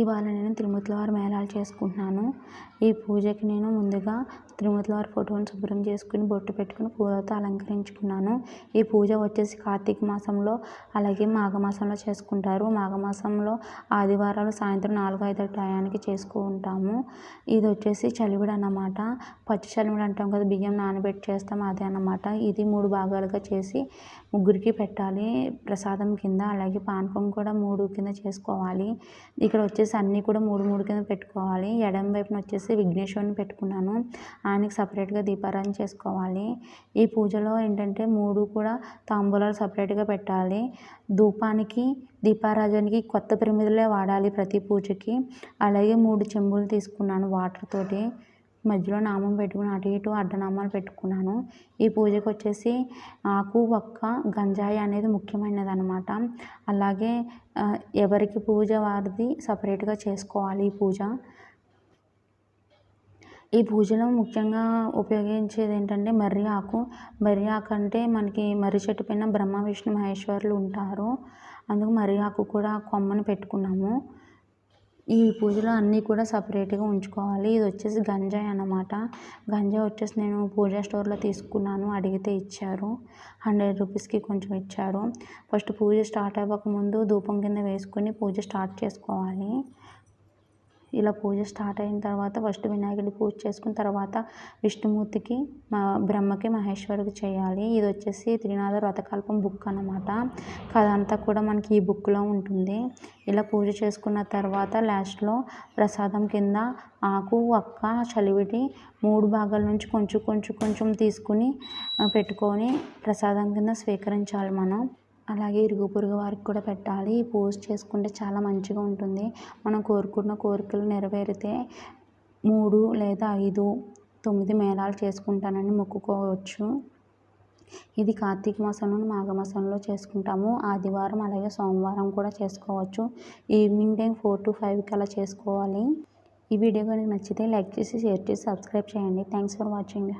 ఇవాళ నేను తిరుమతుల వారి మేళాలు చేసుకుంటున్నాను. ఈ పూజకి నేను ముందుగా తిరుమతుల వారి ఫోటోని శుభ్రం చేసుకుని బొట్టు పెట్టుకుని పూలతో అలంకరించుకున్నాను. ఈ పూజ వచ్చేసి కార్తీక మాసంలో అలాగే మాఘమాసంలో చేసుకుంటారు. మాఘమాసంలో ఆదివారాలు సాయంత్రం నాలుగు ఐదు టయానికి చేసుకుంటాము ఇది వచ్చేసి చలివిడి అన్నమాట. పచ్చి చలివిడి అంటాం కదా బియ్యం నానబెట్టి చేస్తాం అదే అన్నమాట. ఇది మూడు భాగాలుగా చేసి ముగ్గురికి పెట్టాలి. ప్రసాదం కింద అలాగే పానకం కూడా మూడు కింద చేసుకోవాలి. ఇక్కడ వచ్చేసి అన్నీ కూడా మూడు మూడు కింద పెట్టుకోవాలి. ఎడం వైపున వచ్చేసి విఘ్నేశ్వరుని పెట్టుకున్నాను. ఆయనకి సపరేట్గా దీపారాధన చేసుకోవాలి. ఈ పూజలో ఏంటంటే మూడు కూడా తాంబూలాలు సపరేట్గా పెట్టాలి. ధూపానికి దీపారాజానికి కొత్త ప్రమిదలే వాడాలి ప్రతి పూజకి. అలాగే మూడు చెంబులు తీసుకున్నాను వాటర్ తోటి. మధ్యలో నామం పెట్టుకుని అటు ఇటు అడ్డనామాలు పెట్టుకున్నాను. ఈ పూజకు వచ్చేసి ఆకు ఒక్క గంజాయి అనేది ముఖ్యమైనది అనమాట అలాగే ఎవరికి పూజ వారిది సపరేట్గా చేసుకోవాలి ఈ పూజ. ఈ పూజలో ముఖ్యంగా ఉపయోగించేది ఏంటంటే మర్రి ఆకు. మర్రి ఆకు అంటే మనకి మర్రి చెట్టు పైన బ్రహ్మ విష్ణు మహేశ్వరులు ఉంటారు. అందుకు మర్రి ఆకు కూడా కొమ్మని పెట్టుకున్నాము. ఈ పూజలో అన్నీ కూడా సపరేట్గా ఉంచుకోవాలి. ఇది వచ్చేసి గంజాయి అన్నమాట. గంజాయి వచ్చేసి నేను పూజా స్టోర్లో తీసుకున్నాను. అడిగితే ఇచ్చారు. హండ్రెడ్ రూపీస్కి కొంచెం ఇచ్చారు. ఫస్ట్ పూజ స్టార్ట్ అవ్వకముందు ధూపం కింద వేసుకొని పూజ స్టార్ట్ చేసుకోవాలి. ఇలా పూజ స్టార్ట్ అయిన తర్వాత ఫస్ట్ వినాయకుడి పూజ చేసుకున్న తర్వాత విష్ణుమూర్తికి మా బ్రహ్మకి మహేశ్వరికి చేయాలి. ఇది వచ్చేసి త్రినాథ వ్రతకల్పం బుక్ అనమాట కథ అంతా కూడా మనకి ఈ బుక్లో ఉంటుంది. ఇలా పూజ చేసుకున్న తర్వాత లాస్ట్లో ప్రసాదం కింద ఆకు ఒక్క చలివిటి మూడు భాగాల నుంచి కొంచెం కొంచెం కొంచెం తీసుకుని పెట్టుకొని ప్రసాదం కింద స్వీకరించాలి మనం. అలాగే ఇరుగు పొరుగు వారికి కూడా పెట్టాలి. ఈ పూజ చేసుకుంటే చాలా మంచిగా ఉంటుంది. మనం కోరుకున్న కోరికలు నెరవేరితే మూడు లేదా ఐదు తొమ్మిది మేళాలు చేసుకుంటానని మొక్కుకోవచ్చు. ఇది కార్తీక మాసంలో మాఘమాసంలో చేసుకుంటాము. ఆదివారం అలాగే సోమవారం కూడా చేసుకోవచ్చు. ఈవినింగ్ టైం ఫోర్ టు ఫైవ్కి అలా చేసుకోవాలి. ఈ వీడియో కనుక నచ్చితే లైక్ చేసి షేర్ చేసి సబ్స్క్రైబ్ చేయండి. Thanks for watching.